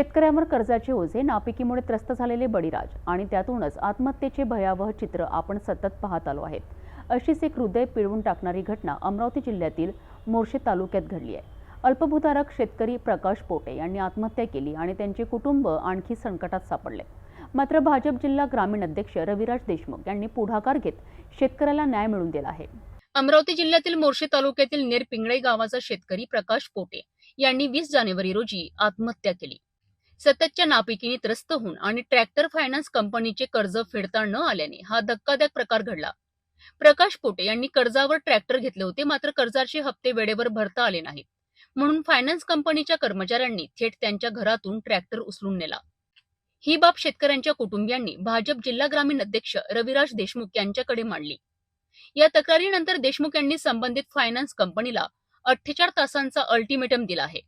शेतकऱ्यांवर कर्जाचे ओझे नापिकीमुळे त्रस्त झालेले बळीराज आणि त्यातूनच आत्महत्येचे भयावह चित्र आपण सतत पाहत आलो आहेत. अशीच एक हृदय पिळवून टाकणारी घटना अमरावती जिल्ह्यातील मोर्शे तालुक्यात घडली आहे. अल्पभूधारक शेतकरी प्रकाश पोटे यांनी आत्महत्या केली आणि त्यांचे कुटुंब आणखी संकटात सापडले. मात्र भाजप जिल्हा ग्रामीण अध्यक्ष रविराज देशमुख यांनी पुढाकार घेत शेतकऱ्याला न्याय मिळवून दिला आहे. अमरावती जिल्ह्यातील मोर्शी तालुक्यातील नेरपिंगळे गावाचा शेतकरी प्रकाश पोटे यांनी वीस जानेवारी रोजी आत्महत्या केली. सततच्या नापिकीने त्रस्त होऊन आणि ट्रॅक्टर फायनान्स कंपनीचे कर्ज फेडता न आल्याने हा धक्कादायक प्रकार घडला. प्रकाश पोटे यांनी कर्जावर ट्रॅक्टर घेतले होते मात्र कर्जाचे हप्ते वेळेवर भरता आले नाहीत. म्हणून फायनान्स कंपनीच्या कर्मचाऱ्यांनी थेट त्यांच्या घरातून ट्रॅक्टर उचलून नेला. ही बाब शेतकऱ्यांच्या कुटुंबियांनी भाजप जिल्हा ग्रामीण अध्यक्ष रविराज देशमुख यांच्याकडे मांडली. या तक्रारीनंतर देशमुख यांनी संबंधित फायनान्स कंपनीला अठ्ठेचाळ तासांचा अल्टिमेटम दिला आहे.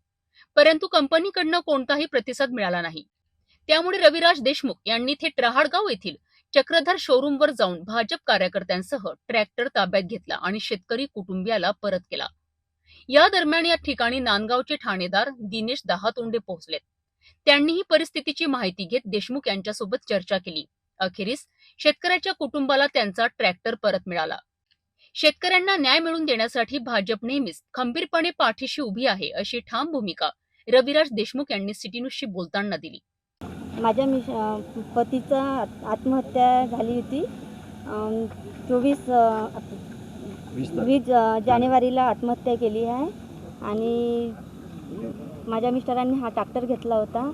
परंतु कंपनीकडनं कोणताही प्रतिसाद मिळाला नाही. त्यामुळे रविराज देशमुख यांनी थेट रहाडगाव येथील चक्रधर शोरूमवर जाऊन भाजप कार्यकर्त्यांसह ट्रॅक्टर ताब्यात घेतला आणि शेतकरी कुटुंबियाला परत केला. या दरम्यान या ठिकाणी नांदगावचे ठाणेदार दिनेश दहातोंडे पोहोचलेत त्यांनी ही परिस्थितीची माहिती घेत देशमुख यांच्यासोबत चर्चा केली. अखेरीस शेतकऱ्याच्या कुटुंबाला त्यांचा ट्रॅक्टर परत मिळाला. शेतकऱ्यांना न्याय मिळवून देण्यासाठी भाजप नेहमीच खंबीरपणे पाठीशी उभी आहे अशी ठाम भूमिका रविराज देशमुख यांनी सिटी न्यूजशी बोलताना दिली. माझ्या मिश पतीचा आत- आत्महत्या झाली होती. चोवीस वीस जानेवारीला आत्महत्या केली आहे. आणि माझ्या मिस्टरांनी हा ट्रॅक्टर घेतला होता.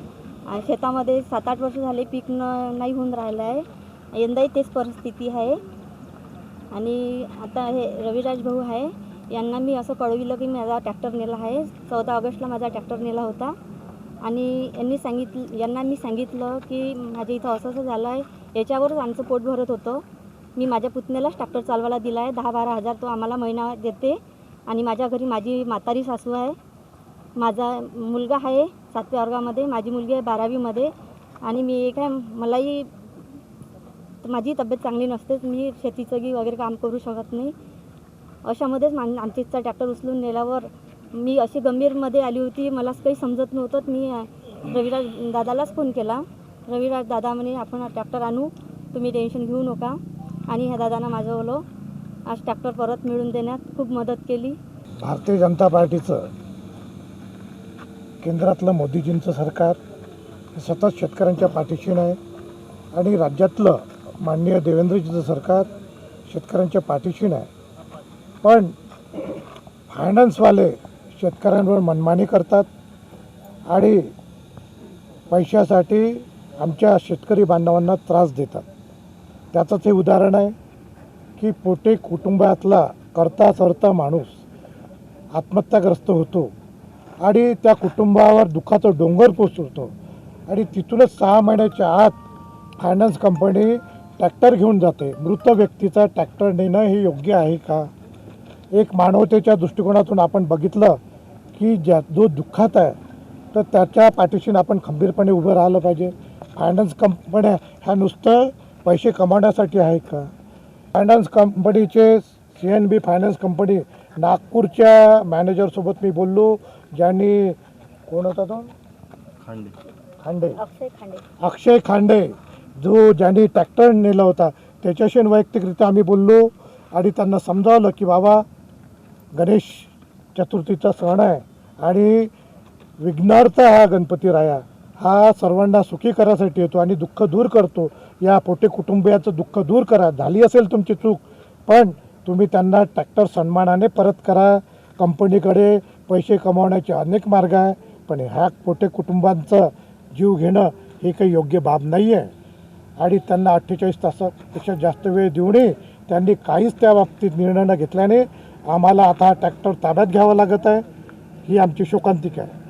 शेतामध्ये सात आठ वर्ष झाले पीक न नाही होऊन राहिलं आहे. यंदाही तेच परिस्थिती आहे. आणि आता हे रविराज भाऊ आहे. यांना मी असं कळविलं की माझा ट्रॅक्टर नेला आहे. चौदा ऑगस्टला माझा ट्रॅक्टर नेला होता. आणि यांनी सांगितलं यांना मी सांगितलं की माझ्या इथं असं असं झालं आहे. याच्यावरच आमचं पोट भरत होतं. मी माझ्या पुतण्यालाच ट्रॅक्टर चालवायला दिला आहे. दहा बारा हजार तो आम्हाला महिना देते. आणि माझ्या घरी माझी म्हातारी सासू आहे. माझा मुलगा आहे सातव्या वर्गामध्ये. माझी मुलगी आहे बारावीमध्ये. आणि मी एक आहे मलाही माझी तब्येत चांगली नसतेच. मी शेतीचं वगैरे काम करू शकत नाही. अशामध्येच मान आमच्या टॅक्टर ट्रॅक्टर उचलून नेल्यावर मी अशी गंभीरमध्ये आली होती. मलाच काही समजत नव्हतं. मी रविराज दादालाच फोन केला. रविराज दादा म्हणे आपण ट्रॅक्टर आणू. तुम्ही टेन्शन घेऊ नका. आणि ह्या दादांना माझं ओलं. आज ट्रॅक्टर परत मिळून देण्यात खूप मदत केली. भारतीय जनता पार्टीचं केंद्रातलं मोदीजींचं सरकार हे सतत शेतकऱ्यांच्या पाठीशी नाही. आणि राज्यातलं माननीय देवेंद्रजीचं सरकार शेतकऱ्यांच्या पाठीशी नाही. पण फायनान्सवाले शेतकऱ्यांवर मनमानी करतात आणि पैशासाठी आमच्या शेतकरी बांधवांना त्रास देतात. त्याचंच हे उदाहरण आहे की पोटे कुटुंबातला करता सरता माणूस आत्महत्याग्रस्त होतो आणि त्या कुटुंबावर दुःखाचा डोंगर पोचवतो आणि तिथूनच सहा महिन्याच्या आत फायनान्स कंपनी ट्रॅक्टर घेऊन जाते. मृत व्यक्तीचा ट्रॅक्टर नेणं हे योग्य आहे का? एक मानवतेच्या दृष्टिकोनातून आपण बघितलं की ज्या जो दुःखात आहे तर त्याच्या पाठीशी आपण खंबीरपणे उभं राहिलं पाहिजे. फायनान्स कंपन्या ह्या नुसतं पैसे कमावण्यासाठी आहे का? फायनान्स कंपनीचे C N B finance company नागपूरच्या मॅनेजरसोबत मी बोललो ज्यांनी कोण होता तो? खांडे. खांडे. अक्षय खांडे. अक्षय खांडे जो ज्यांनी ट्रॅक्टर नेला होता त्याच्याशी वैयक्तिकरित्या आम्ही बोललो आणि त्यांना समजावलं की बाबा गणेश चतुर्थीचा सण आहे आणि विघ्नार्थ हा गणपती राया. हा सर्वांना सुखी करायसाठी येतो आणि दुःख दूर करतो. या पोटे कुटुंबियाचं दुःख दूर करा. झाली असेल तुमची चूक पण तुम्ही त्यांना ट्रॅक्टर सन्मानाने परत करा. कंपनीकडे पैसे कमावण्याचे अनेक मार्ग आहे पण ह्या पोटे कुटुंबांचं जीव घेणं हे काही योग्य बाब नाही आहे आणि त्यांना अठ्ठेचाळीस तासापेक्षा जास्त वेळ देऊनही त्यांनी काहीच त्या बाबतीत निर्णय न घेतल्याने आम्हाला आता ट्रॅक्टर ताब्यात घ्यावा लागत आहे. ही आमची शोकांतिका आहे.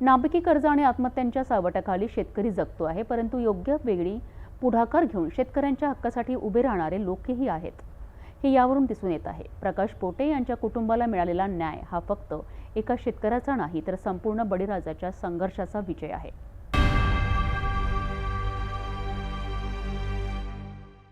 नाभिकी कर्ज आणि आत्महत्यांच्या सावटाखाली शेतकरी जगतो आहे परंतु योग्य वेगळी पुढाकार घेऊन शेतकऱ्यांच्या हक्कासाठी उभे राहणारे लोकही आहेत. हे यावरून दिसून येत आहे. प्रकाश पोटे यांच्या कुटुंबाला मिळालेला न्याय हा फक्त एका शेतकऱ्याचा नाही तर संपूर्ण बळीराजाच्या संघर्षाचा विजय आहे.